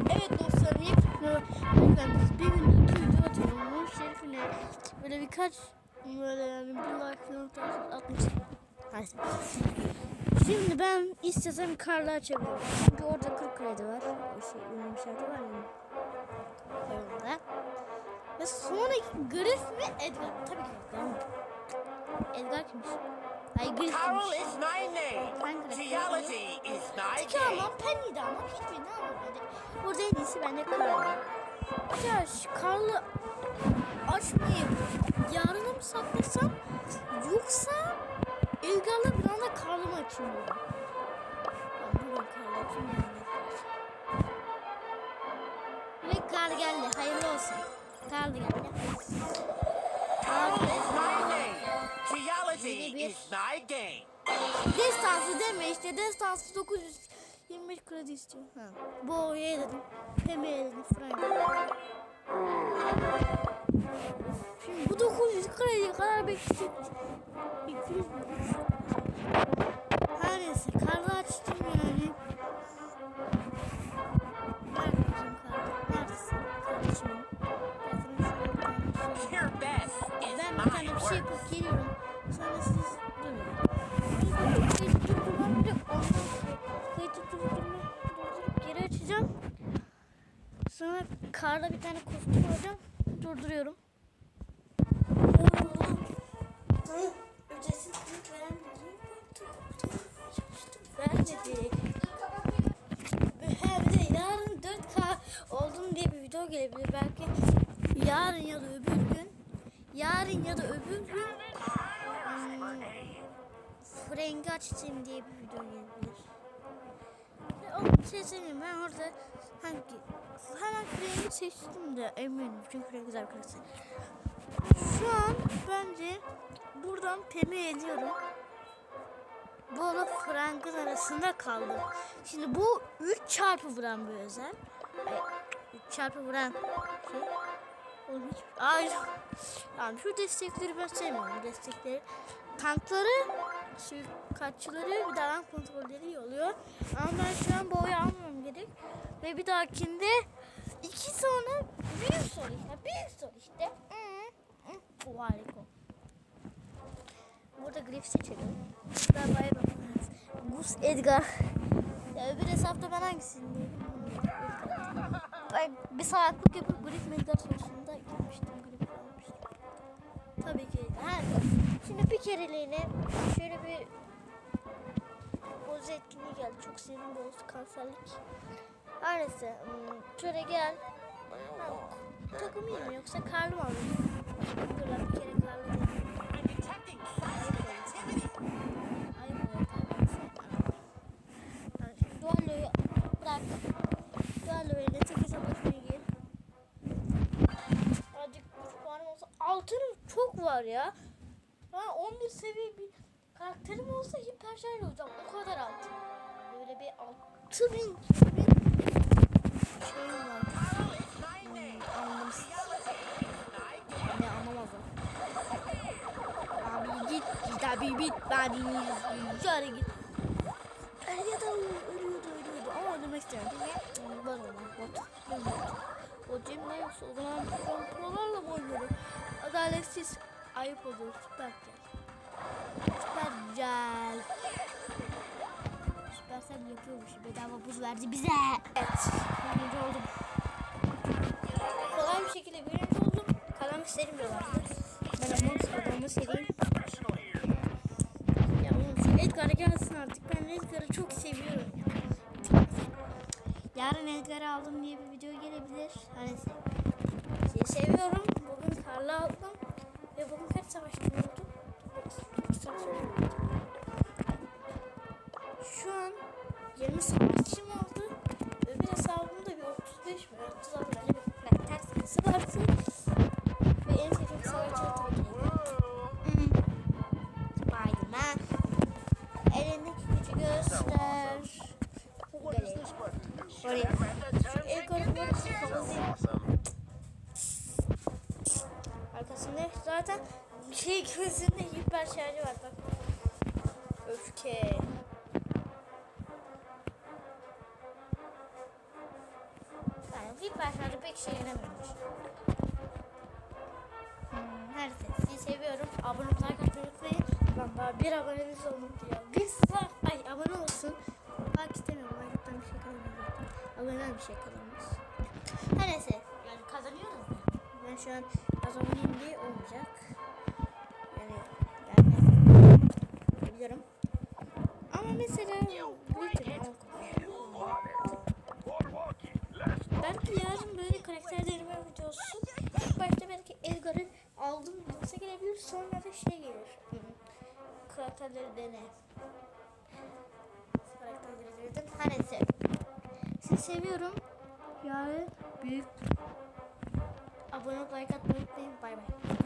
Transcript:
Evet dostlarım yepyeni ben biz bir gün iki video atıyorum. Bunun şerifine böyle birkaç böyle yani bir like falan atmış. Şimdi ben istesem karlı açabilirim. Çünkü orada 40 kredi var. O şey ünlü işareti var ya. Orada. Ve sonraki Griff mi Edgar? Tabii ki Edgar. Edgar kimmiş? Griff Carol is my name. Geology is my Tiki game. almam Penny'di ama hiçbirini almadı. Burada en iyisi bence Karlı. Ya şu Karlı açmayıp yarına mı saklasam yoksa Elgar'la bir anda Karlı mı açayım. Ben bugün Karlı açayım yani. Ve kar geldi. Hayırlı olsun. Karlı geldi. Yeni bir- is my game. Destansı deme işte destansı 925 kredi istiyor. Ha. Bu ye dedim. Pembe dedim. Frank. Şimdi bu 900 krediye kadar bekleyecek. 200 mü? Her neyse karlı açtım yani. Sonra karda bir tane kostüm alacağım. Durduruyorum. Ücretsiz link veren Vermedi. Hem de yarın 4K oldum diye bir video gelebilir. Belki yarın ya da öbür gün yarın ya da öbür gün hmm, Frank'i açayım diye bir video gelebilir. O şey söyleyeyim ben orada hangi seçtim de eminim çünkü Frank güzel karakter. Şu an bence buradan temi ediyorum. Bolu Frank'ın arasında kaldım. Şimdi bu 3 çarpı vuran bir özel. 3 çarpı vuran şey. Hiç... Ay. Tamam şu destekleri ben sevmiyorum. Destekleri. Tankları, suikatçıları bir daha kontrolleri iyi oluyor. Ama ben şu an boyu almam gerek. Ve bir dahakinde iki sonra büyük soru işte. Büyük soru işte. Bu harika. Burada grif seçelim. Burada Byron. Gus Edgar. Ya öbür hesapta ben hangisini diyeyim? Ben bir salaklık yapıp grif Edgar sorusunda girmiştim. Grif almıştım. Tabii ki. Ha, şimdi bir kereliğine şöyle bir boz etkinliği geldi. Çok sevdiğim boz kanserlik. Her neyse. hmm, Şöyle gel. Ha, takım iyi mi yoksa karlı mı alayım? Dur bir kere karlı bırak. Dualloyu tek hesaplaşmaya gir. Azıcık güç puanım olsa. Altının çok var ya. Ben 11 seviye bir karakterim olsa hiper şarj olacağım. O kadar altın. Böyle bir 6000 bin git git abi bit abi şöyle git. Ya da ölüyordu ölüyordu ama öldürmek istemedim. Var ona bot. Bot. Cem ne yoksa o zaman prolarla mı oynuyorum? Adaletsiz. Ayıp olur. Süper gel. Süper gel. Süpersel yapıyormuş. Bedava buz verdi bize. Evet. Birinci oldum. Kolay bir şekilde birinci oldum. Kalan isterim de vardı. Ben ama adamı sereyim. Edgar'a gelsin artık. Ben Edgar'ı çok seviyorum. ya. Yarın Edgar'ı aldım diye bir video gelebilir. Hani seni seviyorum. Bugün Karlı aldım. Ve bugün kaç savaşçı oldu? Şu an 20 savaşçım Arkasında zaten şey gözünde hiper şarjı var bak. Öfke. İlk başlarda pek şey gelememiş. Hmm, her neyse sizi seviyorum. Abone atmayı unutmayın. Lan daha bir aboneniz olmadı ya. Bir sıra ay abone olsun. Bak istemiyorum. Like'tan bir şey kazanmıyor Aboneden bir şey kazanmaz. Her neyse. Yani kazanıyoruz da. Ben şu an az oynayayım diye olmayacak. Yani yani biliyorum. Ama mesela lütfen Belki yarın böyle karakter deneme videosu. İlk başta belki Edgar'ın aldım videosu gelebilir. Sonra da şey gelir. Hı. Karakterleri dene. Karakterleri denedim. Her neyse. Seviyorum. Yarın büyük abone olup like atmayı unutmayın. Bay bay.